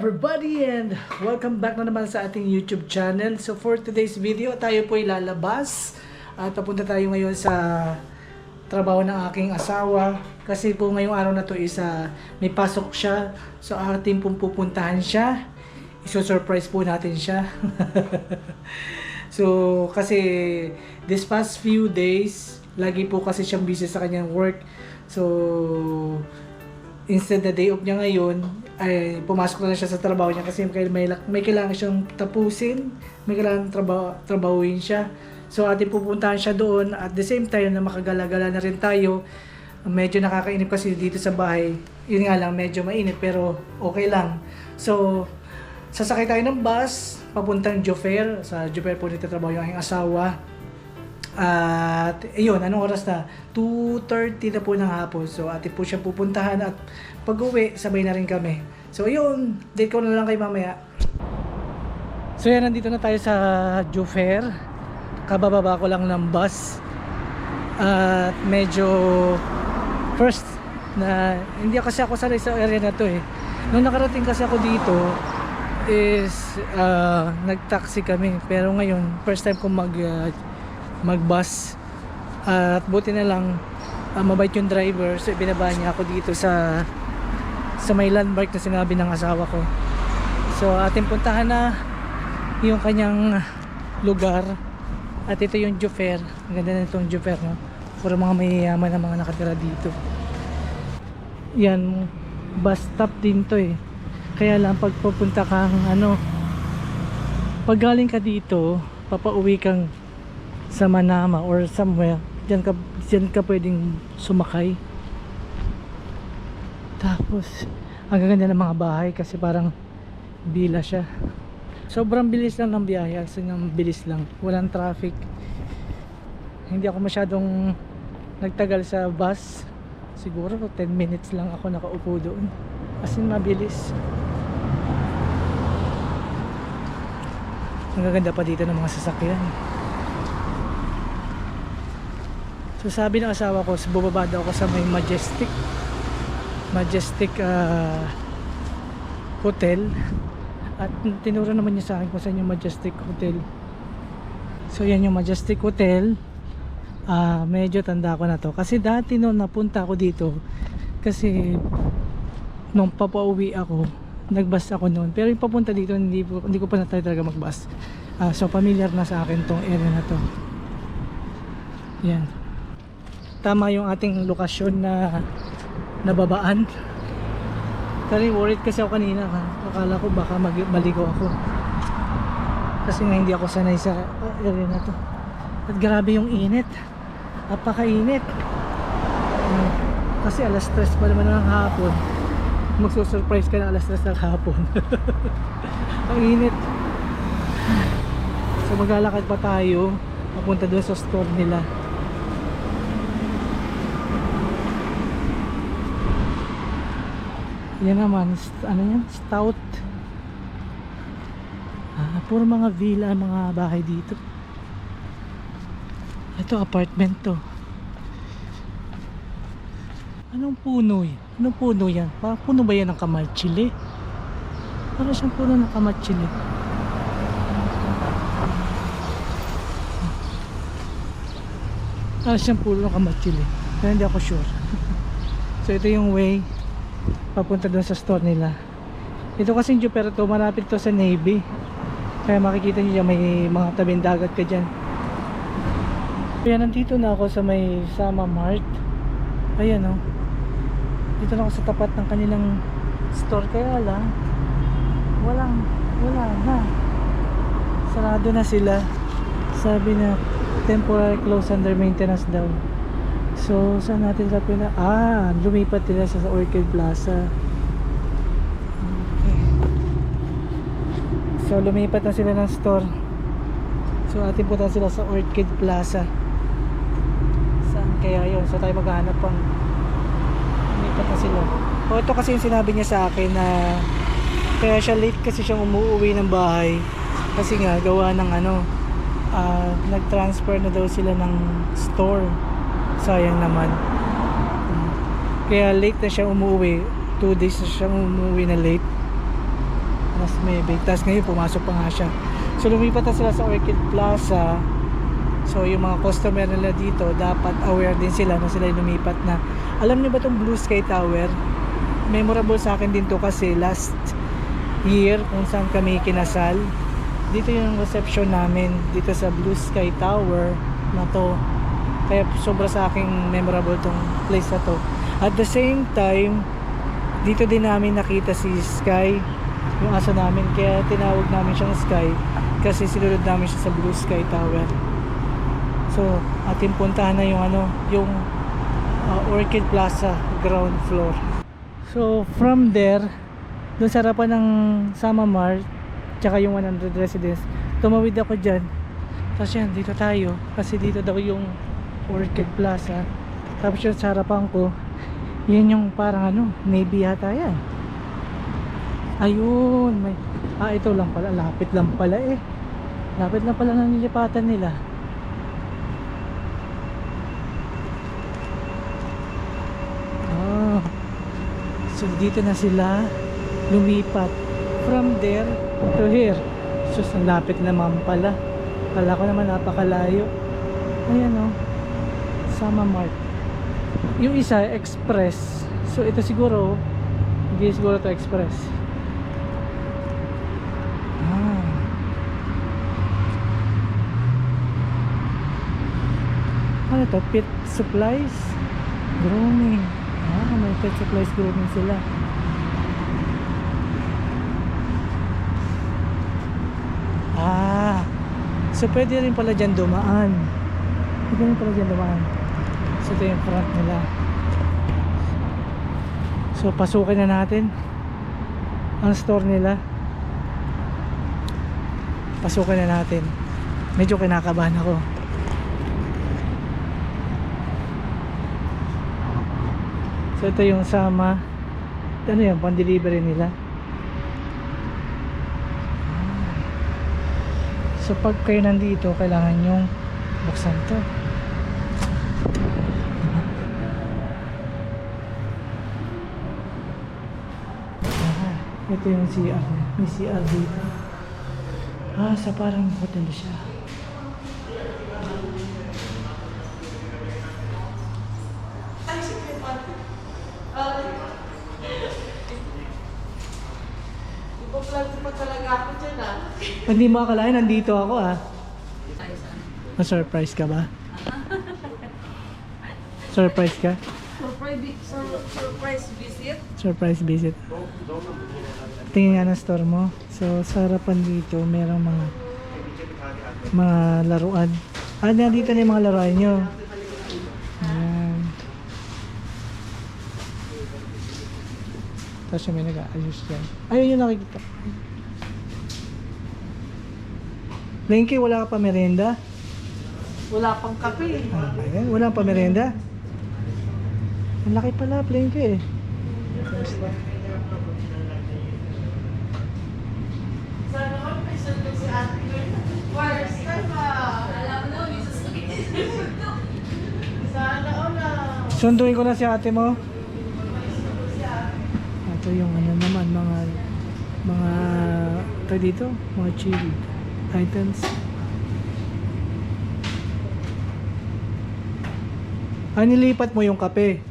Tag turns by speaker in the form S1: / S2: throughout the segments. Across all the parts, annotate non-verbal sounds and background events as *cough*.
S1: everybody and welcome back na naman sa ating YouTube channel. So for today's video, tayo po lalabas at papunta tayo ngayon sa trabaho ng aking asawa. Kasi po ngayong araw na to is ah, may pasok siya. So ating pong pupuntahan siya. Iso-surprise po natin siya. *laughs* so kasi this past few days, lagi po kasi siyang busy sa kanyang work. So instead na day off niya ngayon, ay pumasok na lang siya sa trabaho niya kasi may, may, may kailangan siyang tapusin, may kailangan trabaho, trabahuin siya. So ating pupuntahan siya doon at the same time na makagala-gala na rin tayo. Medyo nakakainip kasi dito sa bahay. Yun nga lang, medyo mainit pero okay lang. So, sasakay tayo ng bus papuntang Jofer. Sa Jofer po dito trabaho yung aking asawa. At ayun, anong oras na? 2.30 na po ng hapon. So ate po siya pupuntahan at pag uwi, sabay na rin kami. So ayun, date ko na lang kay mamaya. So yan, nandito na tayo sa Jufair. Kabababa ko lang ng bus. At medyo first na hindi kasi ako sanay sa area na to eh. Nung nakarating kasi ako dito is ah, nag-taxi kami pero ngayon first time ko mag ah, mag-bus. At buti na lang ah, mabait yung driver so ibinaba niya ako dito sa sa may landmark na sinabi ng asawa ko. So ating puntahan na yung kanyang lugar. At ito yung Jufer. Ang ganda na itong Jufer no? puro mga mayayaman na mga nakatira dito. Yan bus stop din to eh. Kaya lang pag pupunta kang ano pag galing ka dito papauwi kang sa Manama or somewhere diyan ka diyan ka pwedeng sumakay. Tapos ang gaganda ng mga bahay kasi parang bila siya. Sobrang bilis lang ng biyahe as in bilis lang. Walang traffic. Hindi ako masyadong nagtagal sa bus. Siguro 10 minutes lang ako nakaupo doon. As in mabilis. Ang gaganda pa dito ng mga sasakyan So sabi ng asawa ko, bubaba daw ako sa may Majestic Majestic ah, Hotel. At tinuro naman niya sa akin kung saan yung Majestic Hotel. So yan yung Majestic Hotel. Ah Medyo tanda ko na to. Kasi dati noon napunta ako dito Kasi Nung papauwi ako Nagbus ako noon. Pero yung papunta dito hindi, hindi ko pa natry talaga magbus Ah, So familiar na sa akin tong area na to. Yan tama yung ating lokasyon na nababaan. Kasi worried kasi ako kanina akala ko baka mag ako. Kasi nga hindi ako sanay sa area na to. At grabe yung init. Napakainit. Hmm. kasi alas 3 pa naman ng hapon. Magsusurprise ka na alas 3 ng hapon. *laughs* Ang init. So maglalakad pa tayo papunta doon sa store nila Yan naman, ano yan? Stout. Ah, puro mga villa, mga bahay dito. Ito, apartment to. Anong puno yan? Anong puno yan? Pa puno ba yan ng kamalchili? Parang siyang puno ng kamalchili. Parang siyang puno ng kamalchili. Pero hindi ako sure. *laughs* so ito yung way papunta doon sa store nila. Ito kasi yung Jupiter to sa Navy. Kaya makikita nyo dyan may mga tabing dagat ka dyan. Kaya nandito na ako sa may Sama Mart. Ayan o dito na ako sa tapat ng kanilang store. Kaya lang walang wala na. Sarado na sila. Sabi na temporary close under maintenance daw So, saan natin sa pina? Ah, lumipat nila sa Orchid Plaza. Okay. So, lumipat na sila ng store. So, atin punta sila sa Orchid Plaza. Saan kaya yun? So, tayo maghahanap pang lumipat na sila. O, ito kasi yung sinabi niya sa akin na kaya siya late kasi siyang umuwi ng bahay. Kasi nga, gawa ng ano, ah, nag-transfer na daw sila ng store sayang naman kaya late na siya umuwi 2 days na siya umuwi na late Mas may big. Tapos ngayon, pumasok pa nga siya. So, lumipat na sila sa Orchid Plaza. So, yung mga customer nila dito, dapat aware din sila na sila lumipat na. Alam niyo ba itong Blue Sky Tower? Memorable sa akin din to kasi last year kung saan kami kinasal. Dito yung reception namin, dito sa Blue Sky Tower na to. Kaya sobra sa aking memorable tong place na to. At the same time, dito din namin nakita si Sky, yung aso namin. Kaya tinawag namin siyang Sky kasi sinunod namin siya sa Blue Sky Tower. So, ating puntahan na yung ano, yung uh, Orchid Plaza ground floor. So, from there, doon sa harapan ng Sama Mart, tsaka yung 100 Residence, tumawid ako dyan. Tapos yan, dito tayo. Kasi dito daw yung Orchid Plaza. Tapos yung sa harapan ko, yan yung parang ano, Navy yata yan. Ayun, may, ah ito lang pala, lapit lang pala eh. Lapit lang pala ng nilipatan nila. Ah, so dito na sila lumipat. From there to here. So, ang lapit naman pala. Kala ko naman napakalayo. Ayan o. Sama Mart. Yung isa, Express. So, ito siguro, hindi siguro to Express. Ah. Ano to? Pet supplies? Grooming. Ah, may pet supplies grooming sila. Ah, so pwede rin pala dyan dumaan. Pwede rin pala dyan dumaan. So ito yung front nila. So pasukin na natin ang store nila. Pasukin na natin. Medyo kinakabahan ako. So ito yung sama. Ano yan, pang-delivery nila. So pag kayo nandito, kailangan yung buksan to. Ah, ito yung CR. May CR dito. Ah, sa parang hotel siya.
S2: Ipa-vlog pa talaga ako dyan ah.
S1: Hindi mo akalain, nandito ako ah. Na-surprise ka ba? *laughs* Surprise ka?
S2: Surprise, sur- surprise visit.
S1: Surprise visit. Tingin nga ng store mo. So, sa harapan dito, merong mga mga laruan. Ah, nandito na yung mga laruan nyo. Ayan. Tapos yung may nag-aayos dyan. Ayun yung nakikita. Linky, wala ka pa merienda?
S2: Wala pang kape.
S1: Ah, ayan, wala pa merienda? Ang laki pala, Linky eh.
S2: Sana all may sundo si ate ko. Alam mo, may Sana all ah.
S1: Sunduin ko na si ate mo. Ito yung ano naman, mga mga ito dito, mga chill items. Ah, nilipat mo yung kape.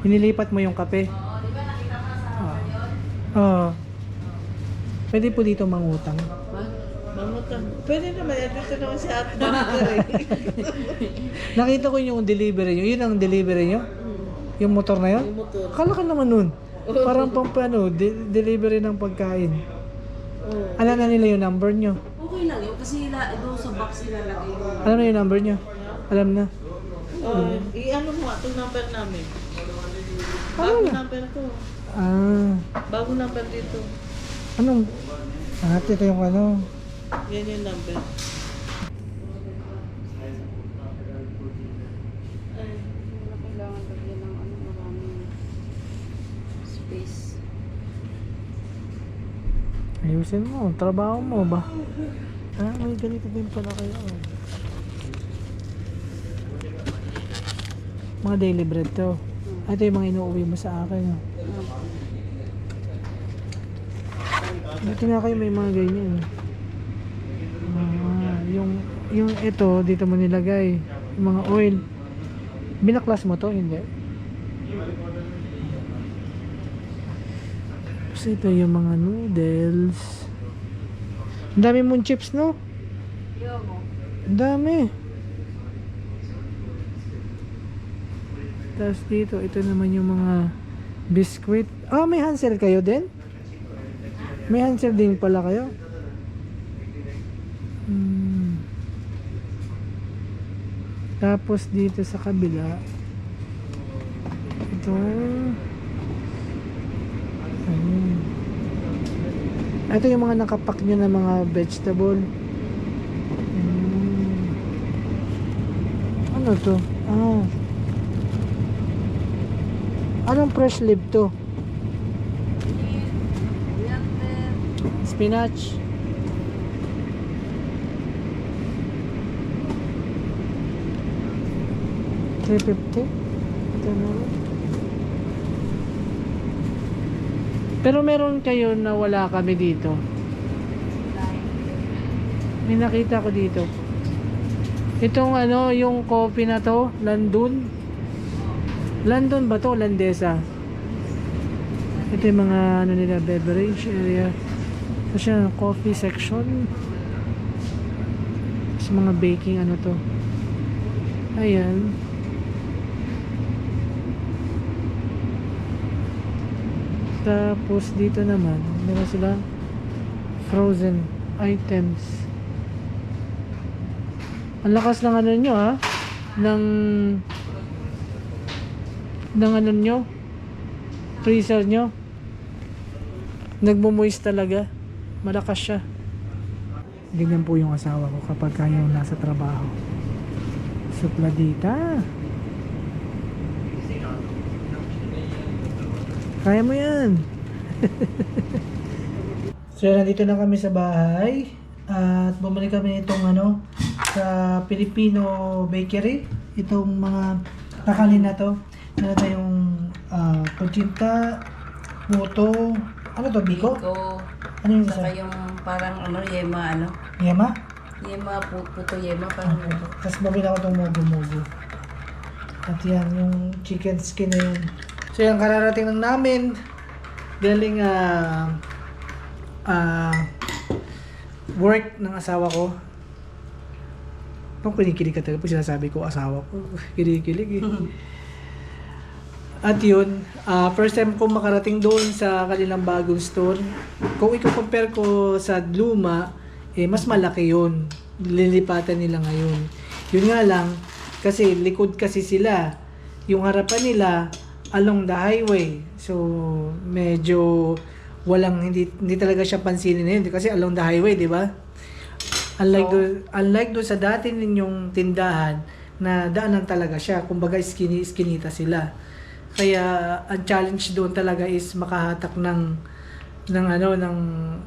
S1: Inilipat mo yung kape. Oo, di ba nakita mo sa Oo. Pwede po dito mangutang.
S2: Mamutang. Pwede naman, dito naman si ate *laughs*
S1: Nakita ko yung delivery nyo. Yun ang delivery nyo? Yung motor na yun?
S2: Yung motor.
S1: Kala ka naman nun. Parang pang ano, de- delivery ng pagkain.
S2: Oh.
S1: Alam na nila yung number nyo.
S3: Okay lang yun kasi ila, doon sa box ilalagay mo.
S1: Alam na yung number nyo. Alam na.
S2: Oh, i-ano mo itong number namin.
S1: Ano
S2: Bago
S1: na?
S2: number to.
S1: Ah,
S2: Bago number dito.
S1: anong... Ah, ito yung ano.
S2: Yan yung number.
S3: Ay, wala kailangan ng ano, maraming space.
S1: Ayusin mo. Trabaho mo ba? Ah, may ganito din pala kayo. Mga daily bread to. Ito yung mga inuuwi mo sa akin. oh. Dito nga kayo may mga ganyan. Ah, yung yung ito dito mo nilagay yung mga oil. Binaklas mo to hindi? Tapos ito yung mga noodles. Ang dami mong chips no? Ang dami. Tapos dito, ito naman yung mga biscuit. Ah, may Hansel kayo din? May Hansel din pala kayo? Hmm. Tapos dito sa kabila, ito. Ayun. Ito yung mga nakapak nyo na mga vegetable. Hmm. Ano to? Ah. Anong fresh leaf to? Spinach. Three fifty. Pero meron kayo na wala kami dito. May nakita ko dito. Itong ano, yung coffee na to, London. London ba to? Landesa. Ito yung mga ano nila, beverage area. Ito siya, coffee section. Sa mga baking ano to. Ayan. Tapos dito naman, meron sila frozen items. Ang lakas ng ano nyo ha? Ng ng ano nyo? Freezer nyo? Nagmumoist talaga. Malakas siya. Ganyan po yung asawa ko kapag kayo nasa trabaho. Supladita. Kaya mo yan. *laughs* so nandito na kami sa bahay. At bumalik kami itong ano, sa Filipino Bakery. Itong mga kakanin na to. Meron tayong uh, kuchinta, puto, ano to, biko?
S2: Biko.
S1: Ano yung
S2: Saka
S1: isa?
S2: yung parang ano, yema ano.
S1: Yema?
S2: Yema, pu- puto yema. Parang
S1: Okay. Tapos bumili ako itong mogo-mogo. At yan, yung chicken skin na yun. So yan, kararating lang namin. Galing ah ah work ng asawa ko. Pang kinikilig ka talaga pag sinasabi ko asawa ko. Kinikilig *laughs* eh. At yun, ah, first time ko makarating doon sa kanilang bagong store. Kung i-compare ko sa luma, eh, mas malaki yun. Lilipatan nila ngayon. Yun nga lang, kasi likod kasi sila. Yung harapan nila, along the highway. So, medyo walang, hindi, hindi talaga siya pansinin na yun. Kasi along the highway, di ba? Unlike,
S2: So-
S1: doon, unlike doon sa dati ninyong tindahan, na daanan talaga siya. Kumbaga, skinny, skinita sila. Kaya, ang challenge doon talaga is makahatak ng ng ano ng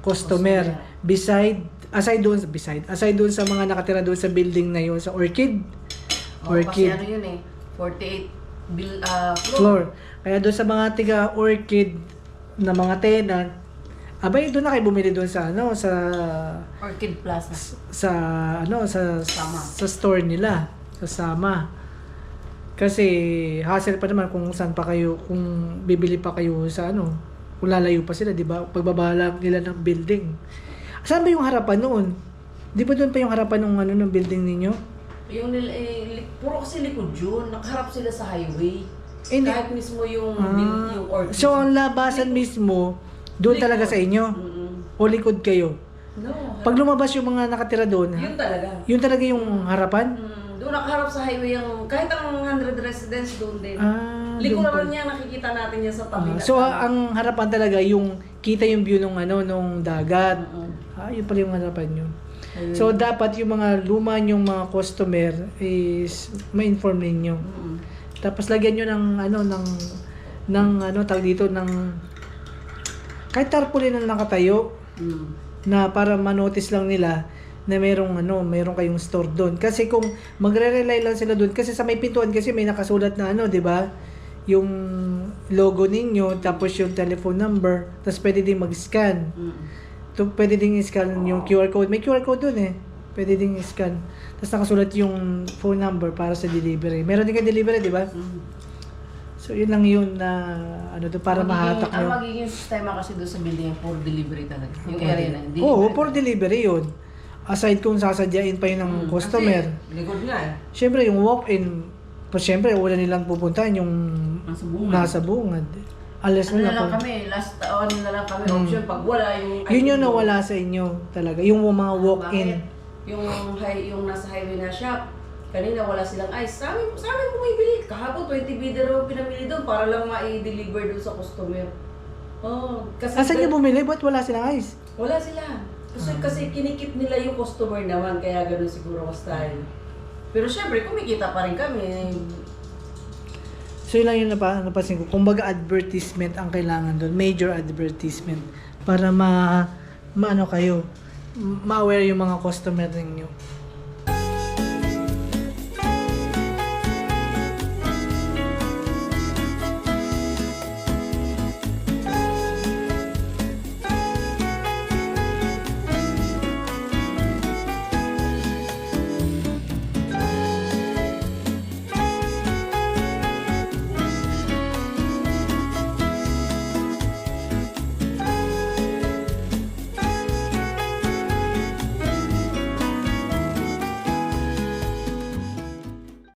S1: customer
S2: Customer.
S1: beside aside doon beside aside doon sa mga nakatira doon sa building na yun sa Orchid
S2: Oh, kasi
S1: Orchid
S2: ano yun eh. 48 bill, ah, floor.
S1: floor. Kaya doon sa mga tiga Orchid na mga tenant, abay doon na kayo bumili doon sa ano sa
S2: Orchid Plaza.
S1: sa ano sa
S2: Sama.
S1: sa store nila sa Sama. Kasi hassle pa naman kung saan pa kayo kung bibili pa kayo sa ano kung lalayo pa sila, di ba? Pagbabala nila ng building. Saan ba yung harapan noon? Di ba doon pa yung harapan ng ano ng building ninyo?
S2: Yung nil, eh, puro kasi likod yun. Nakaharap sila sa highway.
S1: Eh,
S2: Kahit mismo yung,
S1: Ah,
S2: yung orchid.
S1: so ang labasan mismo doon
S2: Likod.
S1: talaga sa inyo
S2: Mm-mm.
S1: o likod kayo.
S2: No.
S1: Pag lumabas yung mga nakatira doon,
S2: yun talaga.
S1: yun talaga yung harapan?
S2: Mm, doon nakaharap sa highway yung kahit ang 100 residents doon din.
S1: Ah, doon
S2: naman niya nakikita natin yan sa tabi.
S1: Ah, so
S2: tabi.
S1: ang harapan talaga yung kita yung view nung ano nung dagat.
S2: Mm-mm.
S1: Ah, yun pala yung harapan nyo.
S2: Ayun.
S1: So dapat yung mga luma yung mga customer is ma-inform ninyo.
S2: Mm-mm.
S1: Tapos lagyan nyo ng ano ng ng ano tawag dito ng kahit tarpaulin na nakatayo
S2: Mm.
S1: na para manotice lang nila na merong ano, merong kayong store doon. Kasi kung magre-rely lang sila doon kasi sa may pintuan kasi may nakasulat na ano, 'di ba? yung logo ninyo, tapos yung telephone number, tapos pwede din mag-scan.
S2: Mm.
S1: To, pwede din i-scan yung QR code. May QR code dun eh. Pwede din i-scan. Tapos nakasulat yung phone number para sa delivery. Meron din kayo delivery, di ba?
S2: Mm.
S1: So, yun lang yun na ano to para
S2: Magiging-
S1: mahatak
S2: Ang
S1: nyo.
S2: magiging sistema kasi doon sa building for delivery talaga. Yung area na. hindi
S1: Oo,
S2: delivery.
S1: for delivery yun. Aside kung sasadyain pa yun ng
S2: Mm,
S1: customer.
S2: Kasi, likod nga eh.
S1: Siyempre, yung walk-in, pa siyempre, una nilang pupuntahan yung
S2: Nasa bungad.
S1: nasa bungad. Alas
S2: Ano
S1: na
S2: na
S1: lang
S2: kami, last ano na lang kami
S1: Mm.
S2: option pag wala yung
S1: Yun yung nawala sa inyo talaga. Yung mga walk-in.
S2: Bakit? Yung high, yung nasa highway na shop, kanina wala silang ice. Sa amin, sa amin bumibili. Kahapon 20 bidder ang pinamili doon para lang ma-deliver doon sa customer. Oh, kasi
S1: Asan niyo bumili? Ba't wala silang ice?
S2: wala sila. Kasi kasi kinikip nila yung customer naman kaya ganoon siguro ang style. Pero syempre kumikita pa rin kami.
S1: So yun lang yung napa, napansin ko. Kumbaga advertisement ang kailangan doon. Major advertisement. Para ma, maano kayo, ma-aware yung mga customer ninyo.